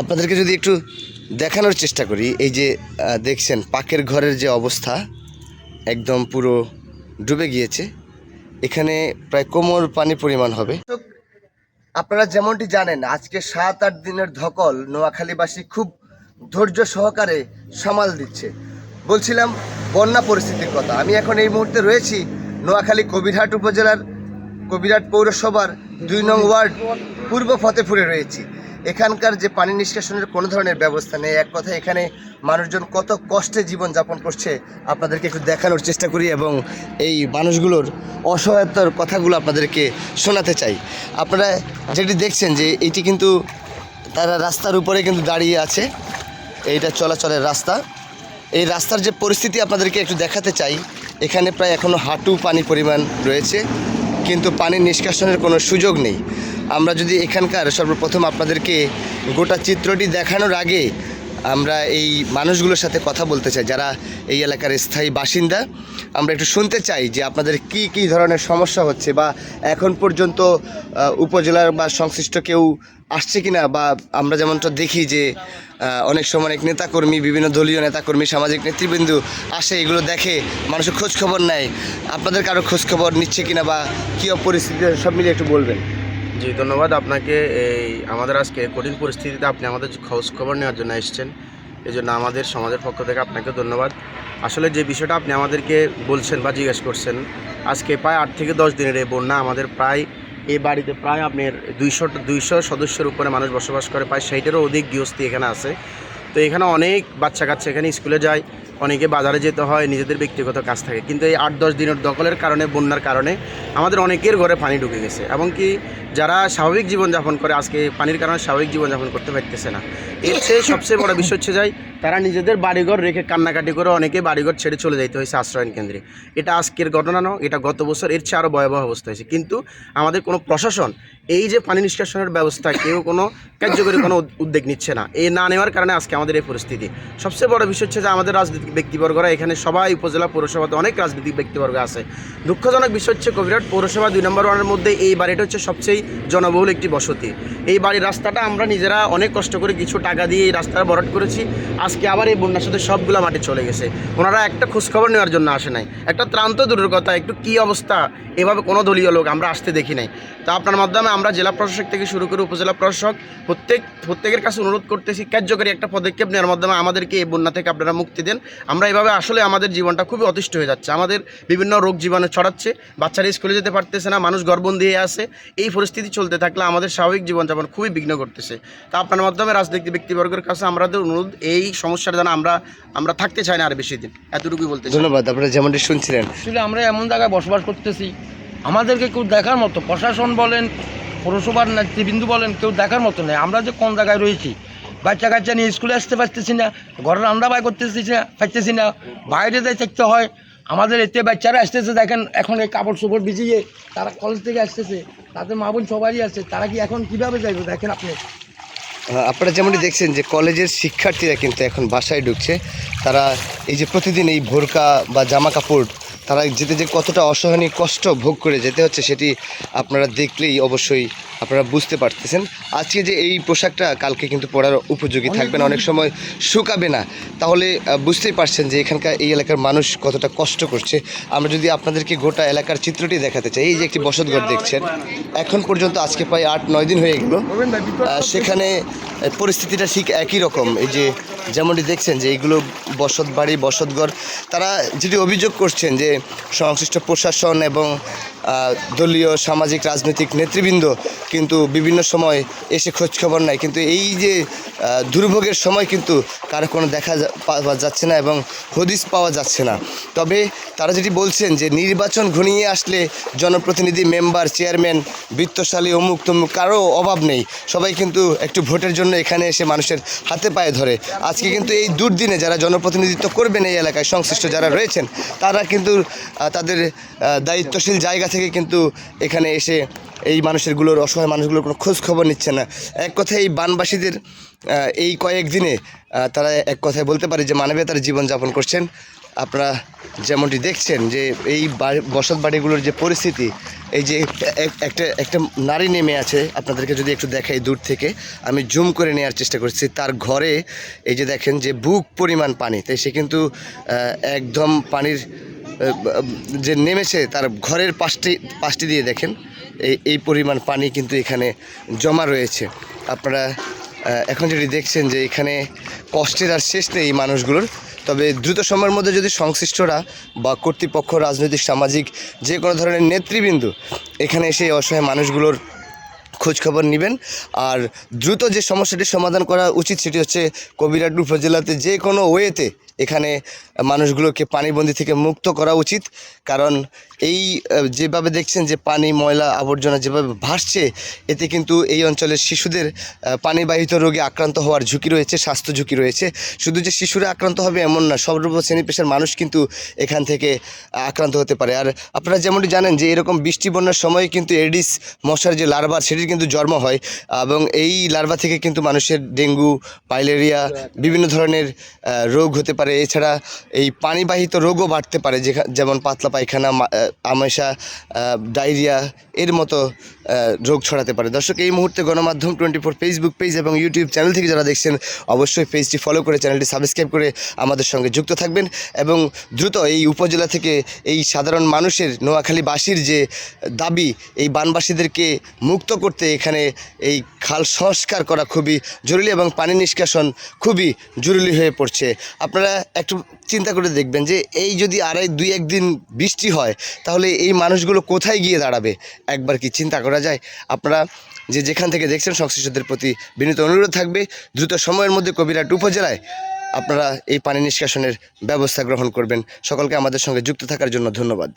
আপনাদেরকে যদি একটু দেখানোর চেষ্টা করি, এই যে দেখছেন, পাকের ঘরের যে অবস্থা, একদম পুরো ডুবে গিয়েছে। এখানে প্রায় কোমর পানি পরিমাণ হবে। আপনারা যেমনটি জানেন, আজকে সাত আট দিনের ধকল নোয়াখালীবাসী খুব ধৈর্য সহকারে সামাল দিচ্ছে। বলছিলাম, বন্যা পরিস্থিতির কথা। আমি এখন এই মুহূর্তে রয়েছি নোয়াখালী কবিরহাট উপজেলার কবিরহাট পৌরসভার দুই নং ওয়ার্ড পূর্ব ফতেপুরে রয়েছি। এখানকার যে পানি নিষ্কাশনের কোনো ধরনের ব্যবস্থা নেই। এক কথা এখানে মানুষজন কত কষ্টে জীবন যাপন করছে আপনাদেরকে একটু দেখানোর চেষ্টা করি এবং এই মানুষগুলোর অসহায়তার কথাগুলো আপনাদেরকে শোনাতে চাই। আপনারা যেটি দেখছেন যে এটি কিন্তু তারা রাস্তার উপরে কিন্তু দাঁড়িয়ে আছে। এইটা চলাচলের রাস্তা। এই রাস্তার যে পরিস্থিতি আপনাদেরকে একটু দেখাতে চাই। এখানে প্রায় এখনও হাঁটু পানি পরিমাণ রয়েছে। কিন্তু পানির নিষ্কাশনের কোনো সুযোগ নেই। আমরা যদি এখানকার সর্বপ্রথম আপনাদেরকে গোটা চিত্রটি দেখানোর আগে আমরা এই মানুষগুলোর সাথে কথা বলতে চাই, যারা এই এলাকার স্থায়ী বাসিন্দা। আমরা একটু শুনতে চাই যে আপনাদের কি কি ধরনের সমস্যা হচ্ছে বা এখন পর্যন্ত উপজেলার বা সংশ্লিষ্ট কেউ আসছে কিনা বা আমরা যেমনটা দেখি যে অনেক সময় অনেক নেতাকর্মী, বিভিন্ন দলীয় নেতাকর্মী, সামাজিক নেতৃবৃন্দ আসে, এগুলো দেখে মানুষের খোঁজ খবর নেয়। আপনাদের কারও খোঁজ খবর নিচ্ছে কিনা বা কী পরিস্থিতি সব মিলিয়ে একটু বলবেন। জি, ধন্যবাদ। আপনাকে এই আমাদের আজকে কঠিন পরিস্থিতিতে আপনি আমাদের খোঁজ খবর নেওয়ার জন্য এসেছেন এই জন্য আমাদের সমাজের পক্ষ থেকে আপনাকে ধন্যবাদ। আসলে যে বিষয়টা আপনি আমাদেরকে বলছেন বা জিজ্ঞেস করছেন, আজকে প্রায় আট থেকে দশ দিনের এই বন্যা, আমাদের প্রায় এই বাড়িতে প্রায় আপনার দুইশো দুইশো সদস্যের উপরে মানুষ বসবাস করে, প্রায় সেইটারও অধিক গৃহস্থী এখানে আছে। তো এখানে অনেক বাচ্চা কাচ্চা এখানে স্কুলে যায়, অনেকে বাজারে যেতে হয়, নিজেদের ব্যক্তিগত কাজ থাকে। কিন্তু এই আট দশ দিনের দখলের কারণে, বন্যার কারণে আমাদের অনেকের ঘরে পানি ঢুকে গেছে। এবং কি যারা স্বাভাবিক জীবনযাপন করে, আজকে পানির কারণে স্বাভাবিক জীবনযাপন করতে পারতেছে না। এর চেয়ে সবচেয়ে বড় বিষয় হচ্ছে যাই তারা নিজেদের বাড়িঘর রেখে কান্নাকাটি করে অনেকে বাড়িঘর ছেড়ে চলে যাইতে হয়েছে আশ্রয়ন কেন্দ্রে। এটা আজকের ঘটনা নয়, এটা গত বছর এর চেয়ে আরও ভয়াবহ অবস্থা হয়েছে। কিন্তু আমাদের কোনো প্রশাসন এই যে পানি নিষ্কাশনের ব্যবস্থা কেউ কোনো কার্যকরী কোনো উদ- উদ্যোগ নিচ্ছে না। এই না নেওয়ার কারণে আজকে আমাদের এই পরিস্থিতি। সবচেয়ে বড় বিষয় হচ্ছে যে আমাদের রাজনৈতিক ব্যক্তিবর্গরা এখানে সবাই উপজেলা, পৌরসভাতে অনেক রাজনৈতিক ব্যক্তিবর্গ আছে। দুঃখজনক বিষয় হচ্ছে কবিরাট পৌরসভা দুই নম্বর ওয়ানের মধ্যে এই বাড়িটা হচ্ছে সবচেয়ে জনবহুল একটি বসতি। এই বাড়ির রাস্তাটা আমরা নিজেরা অনেক কষ্ট করে কিছু টাকা দিয়ে এই রাস্তাটা বরাট করেছি। আজকে আবার এই বন্যার সাথে সবগুলো মাটি চলে গেছে। ওনারা একটা খোঁজখবর নেওয়ার জন্য আসে নাই। একটা ত্রান্ত দূরের কথা, একটু কী অবস্থা? এভাবে কোনো দলীয় লোক আমরা আসতে দেখি নাই। তো আপনার মাধ্যমে আমরা জেলা প্রশাসক থেকে শুরু করে উপজেলা প্রশাসক প্রত্যেক, প্রত্যেকের কাছে অনুরোধ করতেছি, কার্যকরী একটা পদক্ষেপ নেওয়ার মাধ্যমে আমাদেরকে এই বন্যা থেকে আপনারা মুক্তি দেন। আমরা এভাবে আসলে আমাদের জীবনটা খুবই অতিষ্ঠ হয়ে যাচ্ছে। আমাদের বিভিন্ন রোগ জীবাণু ছড়াচ্ছে, বাচ্চারা স্কুলে যেতে পারতেছে না, মানুষ গর্ভবন্ধী হয়ে আছে। এই পরিস্থিতি চলতে থাকলে আমাদের স্বাভাবিক জীবনযাপন খুবই বিঘ্ন করতেছে। তা আপনার মাধ্যমে রাজনৈতিক ব্যক্তিবর্গের কাছে আমাদের অনুরোধ, এই সমস্যার যেন আমরা আমরা থাকতে চাই না আর বেশি দিন। এতটুকুই বলতে ধন্যবাদ আপনারা যেমনটি শুনছিলেন। আসলে আমরা এমন জায়গায় বসবাস করতেছি আমাদেরকে কেউ দেখার মতো প্রশাসন বলেন পৌরসভার নেতৃবৃন্দু বলেন কেউ দেখার মতো নেই। আমরা যে কোন জায়গায় রয়েছি বাচ্চা কাচ্চা নিয়ে স্কুলে আসতে পারতেছি না ঘরে রান্না বাই করতেছি না পারতেছি না বাইরে যাই থাকতে হয়। আমাদের এতে বাচ্চারা আসতেছে দেখেন এখন এই কাপড় চোপড় ভিজিয়ে তারা কলেজ থেকে আসতেছে তাদের মা বোন সবারই আছে তারা কি এখন কীভাবে যাইবে দেখেন আপনি। আপনারা যেমনটি দেখছেন যে কলেজের শিক্ষার্থীরা কিন্তু এখন বাসায় ঢুকছে। তারা এই যে প্রতিদিন এই ভোরকা বা জামা কাপড় তারা যেতে যে কতটা অসহনীয় কষ্ট ভোগ করে যেতে হচ্ছে সেটি আপনারা দেখলেই অবশ্যই আপনারা বুঝতে পারতেছেন। আজকে যে এই পোশাকটা কালকে কিন্তু পরার উপযোগী থাকবে না অনেক সময় শুকাবে না। তাহলে বুঝতেই পারছেন যে এখানকার এই এলাকার মানুষ কতটা কষ্ট করছে। আমরা যদি আপনাদেরকে গোটা এলাকার চিত্রটি দেখাতে চাই এই যে একটি বসতঘর দেখছেন এখন পর্যন্ত আজকে প্রায় আট নয় দিন হয়ে গেল। সেখানে পরিস্থিতিটা ঠিক একই রকম। এই যে যেমনটি দেখছেন যে এইগুলো বসত বাড়ি বসতঘর তারা যেটি অভিযোগ করছেন যে সংশ্লিষ্ট প্রশাসন এবং দলীয় সামাজিক রাজনৈতিক নেতৃবৃন্দ কিন্তু বিভিন্ন সময় এসে খোঁজখবর নেয়। কিন্তু এই যে দুর্ভোগের সময় কিন্তু কারও কোনো দেখা পাওয়া যাচ্ছে না এবং হদিস পাওয়া যাচ্ছে না। তবে তারা যেটি বলছেন যে, নির্বাচন ঘনিয়ে আসলে জনপ্রতিনিধি, মেম্বার, চেয়ারম্যান, বৃত্তশালী, অমুক তমুক, কারও অভাব নেই। সবাই কিন্তু একটু ভোটের জন্য এখানে এসে মানুষের হাতে পায়ে ধরে। আজকে কিন্তু এই দুর্দিনে যারা জনপ্রতিনিধিত্ব করবেন এই এলাকায় সংশ্লিষ্ট যারা রয়েছেন, তারা কিন্তু তাদের দায়িত্বশীল জায়গা থেকে কিন্তু এখানে এসে এই মানুষেরগুলোর অসহায় মানুষগুলোর কোনো খোঁজ খবর নিচ্ছে না। এক কথায় এই বানবাসীদের এই কয়েক দিনে তারা এক কথায় বলতে পারে যে মানবতার জীবনযাপন করছেন। আপনারা যেমনটি দেখছেন যে এই বসত বাড়িগুলোর যে পরিস্থিতি, এই যে এক- একটা একটা নারী নেমে আছে, আপনাদেরকে যদি একটু দেখাই দূর থেকে, আমি জুম করে নেওয়ার চেষ্টা করছি। তার ঘরে এই যে দেখেন যে বুক পরিমাণ পানি, তাই সে কিন্তু একদম পানির যে নেমেছে তার ঘরের পাশটি পাশটি দিয়ে দেখেন। এই এই পরিমাণ পানি কিন্তু এখানে জমা রয়েছে। আপনারা এখন যেটি দেখছেন যে এখানে কষ্টের আর শেষ নেই এই মানুষগুলোর। তবে দ্রুত সময়ের মধ্যে যদি সংশ্লিষ্টরা বা কর্তৃপক্ষ, রাজনৈতিক, সামাজিক যে কোনো ধরনের নেতৃবৃন্দ এখানে এসে অসহায় মানুষগুলোর খোঁজখবর নেবেন। আর দ্রুত যে সমস্যাটির সমাধান করা উচিত সেটি হচ্ছে কবিরাট উপজেলাতে যে কোনো ওয়েতে এখানে মানুষগুলোকে পানিবন্দি থেকে মুক্ত করা উচিত। কারণ এই যেভাবে দেখছেন যে পানি, ময়লা, আবর্জনা যেভাবে ভাসছে, এতে কিন্তু এই অঞ্চলের শিশুদের পানিবাহিত রোগে আক্রান্ত হওয়ার ঝুঁকি রয়েছে, স্বাস্থ্য ঝুঁকি রয়েছে। শুধু যে শিশুরা আক্রান্ত হবে এমন না সর্ব শ্রেণি পেশার মানুষ কিন্তু এখান থেকে আক্রান্ত হতে পারে। আর আপনারা যেমনটি জানেন যে এরকম বৃষ্টি, বন্যার সময় কিন্তু এডিস, মশার যে লার্ভা, সেটির কিন্তু জন্ম হয়। এবং এই লার্ভা থেকে কিন্তু মানুষের ডেঙ্গু পাইলেরিয়া বিভিন্ন ধরনের রোগ হতে পারে। এছাড়া এই পানিবাহিত রোগও বাড়তে পারে যেমন পাতলা পায়খানা আমাশা ডায়রিয়া এর মতো রোগ ছড়াতে পারে। দর্শক, এই মুহূর্তে গণমাধ্যম টোয়েন্টি ফোর ফেসবুক পেজ এবং ইউটিউব চ্যানেল থেকে যারা দেখছেন, অবশ্যই পেজটি ফলো করে চ্যানেলটি সাবস্ক্রাইব করে আমাদের সঙ্গে যুক্ত থাকবেন এবং দ্রুত এই উপজেলা থেকে এই সাধারণ মানুষের নোয়াখালীবাসীর যে দাবি, এই বানবাসীদেরকে মুক্ত করতে এখানে এই খাল সংস্কার করা খুবই জরুরি এবং পানি নিষ্কাশন খুবই জরুরি হয়ে পড়ছে। আপনারা একটু চিন্তা করে দেখবেন যে এই যদি আড়াই দুই একদিন বৃষ্টি হয়, তাহলে এই মানুষগুলো কোথায় গিয়ে দাঁড়াবে? একবার কি চিন্তা করা যায়। আপনারা যে যেখান থেকে দেখছেন সংশ্লিষ্টদের প্রতি বিনীত অনুরোধ থাকবে, দ্রুত সময়ের মধ্যে কবিরাট উপজেলায় আপনারা এই পানি নিষ্কাশনের ব্যবস্থা গ্রহণ করবেন। সকলকে আমাদের সঙ্গে যুক্ত থাকার জন্য ধন্যবাদ।